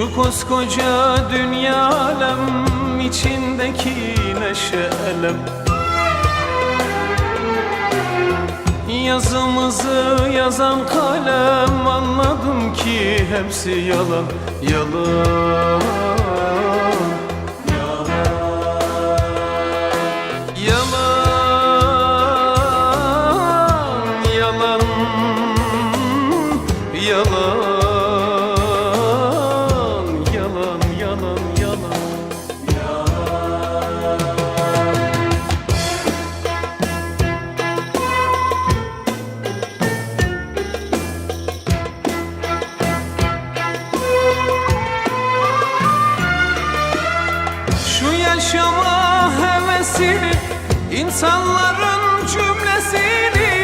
Şu koskoca dünya alem içindeki neşe elem Yazımızı yazan kalem anladım ki hepsi yalan yalan yaşama hevesini insanların cümlesini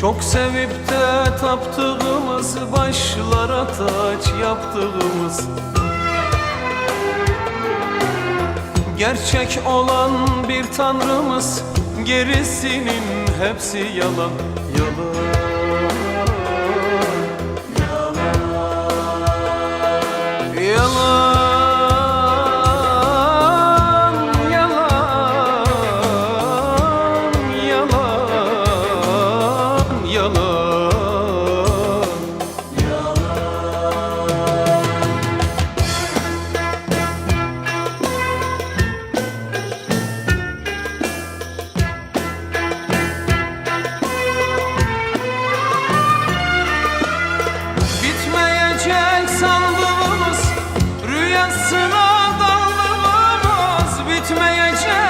Çok sevip de taptığımız başlara taç yaptığımız. Gerçek olan bir tanrımız gerisinin hepsi yalan. Yalan bitmeyecek